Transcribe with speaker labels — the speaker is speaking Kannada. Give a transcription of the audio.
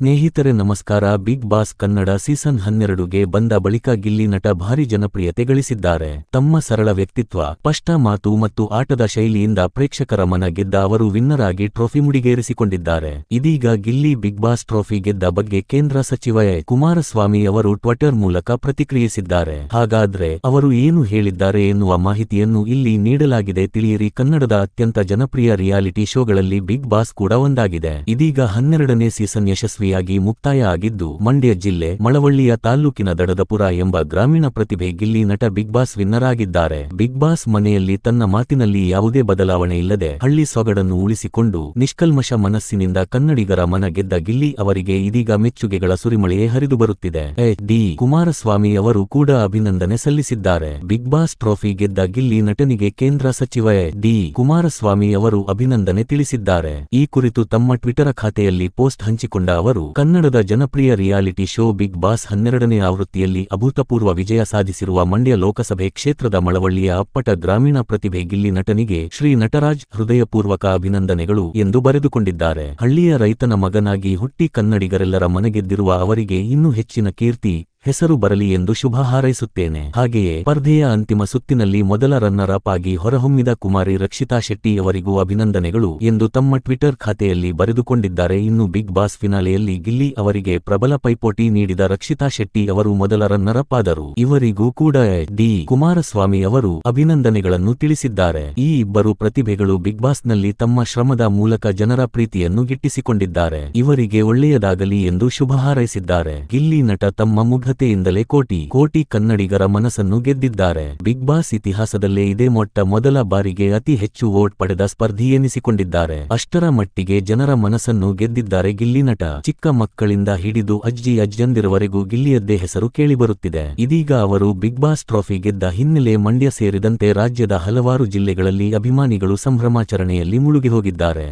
Speaker 1: ಸ್ನೇಹಿತರೆ ನಮಸ್ಕಾರ, ಬಿಗ್ ಬಾಸ್ ಕನ್ನಡ ಸೀಸನ್ ಹನ್ನೆರಡುಗೆ ಬಂದ ಬಳಿಕ ಗಿಲ್ಲಿ ನಟ ಭಾರಿ ಜನಪ್ರಿಯತೆ ಗಳಿಸಿದ್ದಾರೆ. ತಮ್ಮ ಸರಳ ವ್ಯಕ್ತಿತ್ವ, ಸ್ಪಷ್ಟ ಮಾತು ಮತ್ತು ಆಟದ ಶೈಲಿಯಿಂದ ಪ್ರೇಕ್ಷಕರ ಮನ ಗೆದ್ದ ಅವರು ವಿನ್ನರ್ ಆಗಿ ಟ್ರೋಫಿ ಮುಡಿಗೇರಿಸಿಕೊಂಡಿದ್ದಾರೆ. ಇದೀಗ ಗಿಲ್ಲಿ ಬಿಗ್ ಬಾಸ್ ಟ್ರೋಫಿ ಗೆದ್ದ ಬಗ್ಗೆ ಕೇಂದ್ರ ಸಚಿವ. ಕುಮಾರಸ್ವಾಮಿ ಅವರು ಟ್ವಿಟರ್ ಮೂಲಕ ಪ್ರತಿಕ್ರಿಯಿಸಿದ್ದಾರೆ. ಹಾಗಾದ್ರೆ ಅವರು ಏನು ಹೇಳಿದ್ದಾರೆ ಎನ್ನುವ ಮಾಹಿತಿಯನ್ನು ಇಲ್ಲಿ ನೀಡಲಾಗಿದೆ ತಿಳಿಯಿರಿ. ಕನ್ನಡದ ಅತ್ಯಂತ ಜನಪ್ರಿಯ ರಿಯಾಲಿಟಿ ಶೋಗಳಲ್ಲಿ ಬಿಗ್ ಬಾಸ್ ಕೂಡ ಒಂದಾಗಿದೆ. ಇದೀಗ ಹನ್ನೆರಡನೇ ಸೀಸನ್ ಯಶಸ್ವಿಯಾಗಿ ಮುಕ್ತಾಯ ಆಗಿದ್ದು, ಮಂಡ್ಯ ಜಿಲ್ಲೆ ಮಳವಳ್ಳಿಯ ತಾಲ್ಲೂಕಿನ ದಡದಪುರ ಎಂಬ ಗ್ರಾಮೀಣ ಪ್ರತಿಭೆ ಗಿಲ್ಲಿ ನಟ ಬಿಗ್ ಬಾಸ್ ವಿನ್ನರ್ ಆಗಿದ್ದಾರೆ. ಬಿಗ್ ಬಾಸ್ ಮನೆಯಲ್ಲಿ ತನ್ನ ಮಾತಿನಲ್ಲಿ ಯಾವುದೇ ಬದಲಾವಣೆ ಇಲ್ಲದೆ ಹಳ್ಳಿ ಸೊಗಡನ್ನು ಉಳಿಸಿಕೊಂಡು ನಿಷ್ಕಲ್ಮಶ ಮನಸ್ಸಿನಿಂದ ಕನ್ನಡಿಗರ ಮನ ಗೆದ್ದ ಗಿಲ್ಲಿ ಅವರಿಗೆ ಇದೀಗ ಮೆಚ್ಚುಗೆಗಳ ಸುರಿಮಳೆಯೇ ಹರಿದು ಬರುತ್ತಿದೆ. ಡಿ. ಕುಮಾರಸ್ವಾಮಿ ಅವರು ಕೂಡ ಅಭಿನಂದನೆ ಸಲ್ಲಿಸಿದ್ದಾರೆ. ಬಿಗ್ ಬಾಸ್ ಟ್ರೋಫಿ ಗೆದ್ದ ಗಿಲ್ಲಿ ನಟನಿಗೆ ಕೇಂದ್ರ ಸಚಿವ. ಡಿ. ಕುಮಾರಸ್ವಾಮಿ ಅವರು ಅಭಿನಂದನೆ ತಿಳಿಸಿದ್ದಾರೆ. ಈ ಕುರಿತು ತಮ್ಮ ಟ್ವಿಟರ್ ಖಾತೆಯಲ್ಲಿ ಪೋಸ್ಟ್ ಹಂಚಿಕೊಂಡ ಅವರು ಕನ್ನಡದ ಜನಪ್ರಿಯ ರಿಯಾಲಿಟಿ ಶೋ ಬಿಗ್ ಬಾಸ್ ಹನ್ನೆರಡನೇ ಆವೃತ್ತಿಯಲ್ಲಿ ಅಭೂತಪೂರ್ವ ವಿಜಯ ಸಾಧಿಸಿರುವ ಮಂಡ್ಯ ಲೋಕಸಭೆ ಕ್ಷೇತ್ರದ ಮಳವಳ್ಳಿಯ ಅಪ್ಪಟ ಗ್ರಾಮೀಣ ಪ್ರತಿಭೆ ಗಿಲ್ಲಿ ನಟನಿಗೆ ಶ್ರೀ ನಟರಾಜ್ ಹೃದಯಪೂರ್ವಕ ಅಭಿನಂದನೆಗಳು ಎಂದು ಬರೆದುಕೊಂಡಿದ್ದಾರೆ. ಹಳ್ಳಿಯ ರೈತನ ಮಗನಾಗಿ ಹುಟ್ಟಿ ಕನ್ನಡಿಗರೆಲ್ಲರ ಮನಗೆದ್ದಿರುವ ಅವರಿಗೆ ಇನ್ನೂ ಹೆಚ್ಚಿನ ಕೀರ್ತಿ ಹೆಸರು ಬರಲಿ ಎಂದು ಶುಭ ಹಾರೈಸುತ್ತೇನೆ. ಹಾಗೆಯೇ ಸ್ಪರ್ಧೆಯ ಅಂತಿಮ ಸುತ್ತಿನಲ್ಲಿ ಮೊದಲ ರನ್ನರ್ ಅಪ್ ಆಗಿ ಹೊರಹೊಮ್ಮಿದ ಕುಮಾರಿ ರಕ್ಷಿತಾ ಶೆಟ್ಟಿ ಅವರಿಗೂ ಅಭಿನಂದನೆಗಳು ಎಂದು ತಮ್ಮ ಟ್ವಿಟರ್ ಖಾತೆಯಲ್ಲಿ ಬರೆದುಕೊಂಡಿದ್ದಾರೆ. ಇನ್ನು ಬಿಗ್ ಬಾಸ್ ಫಿನಾಲೆಯಲ್ಲಿ ಗಿಲ್ಲಿ ಅವರಿಗೆ ಪ್ರಬಲ ಪೈಪೋಟಿ ನೀಡಿದ ರಕ್ಷಿತಾ ಶೆಟ್ಟಿ ಅವರು ಮೊದಲ ರನ್ನರ್ ಅಪ್ ಆದರು. ಇವರಿಗೂ ಕೂಡ ಡಿ. ಕುಮಾರಸ್ವಾಮಿ ಅವರು ಅಭಿನಂದನೆಗಳನ್ನು ತಿಳಿಸಿದ್ದಾರೆ. ಈ ಇಬ್ಬರು ಪ್ರತಿಭೆಗಳು ಬಿಗ್ ಬಾಸ್ನಲ್ಲಿ ತಮ್ಮ ಶ್ರಮದ ಮೂಲಕ ಜನರ ಪ್ರೀತಿಯನ್ನು ಗಿಟ್ಟಿಸಿಕೊಂಡಿದ್ದಾರೆ. ಇವರಿಗೆ ಒಳ್ಳೆಯದಾಗಲಿ ಎಂದು ಶುಭ ಹಾರೈಸಿದ್ದಾರೆ. ಗಿಲ್ಲಿ ನಟ ತಮ್ಮ ಮುಗ್ಧತೆಯಿಂದಲೇ ಕೋಟಿ ಕೋಟಿ ಕನ್ನಡಿಗರ ಮನಸ್ಸನ್ನು ಗೆದ್ದಿದ್ದಾರೆ. ಬಿಗ್ ಬಾಸ್ ಇತಿಹಾಸದಲ್ಲೇ ಇದೇ ಮೊಟ್ಟ ಮೊದಲ ಬಾರಿಗೆ ಅತಿ ಹೆಚ್ಚು ವೋಟ್ ಪಡೆದ ಸ್ಪರ್ಧಿ ಎನಿಸಿಕೊಂಡಿದ್ದಾರೆ. ಅಷ್ಟರ ಮಟ್ಟಿಗೆ ಜನರ ಮನಸ್ಸನ್ನು ಗೆದ್ದಿದ್ದಾರೆ ಗಿಲ್ಲಿ ನಟ. ಚಿಕ್ಕ ಮಕ್ಕಳಿಂದ ಹಿಡಿದು ಅಜ್ಜಿ ಅಜ್ಜಂದಿರುವರೆಗೂ ಗಿಲ್ಲಿಯದ್ದೇ ಹೆಸರು ಕೇಳಿಬರುತ್ತಿದೆ. ಇದೀಗ ಅವರು ಬಿಗ್ ಬಾಸ್ ಟ್ರೋಫಿ ಗೆದ್ದ ಹಿನ್ನೆಲೆ ಮಂಡ್ಯ ಸೇರಿದಂತೆ ರಾಜ್ಯದ ಹಲವಾರು ಜಿಲ್ಲೆಗಳಲ್ಲಿ ಅಭಿಮಾನಿಗಳು ಸಂಭ್ರಮಾಚರಣೆಯಲ್ಲಿ ಮುಳುಗಿ ಹೋಗಿದ್ದಾರೆ.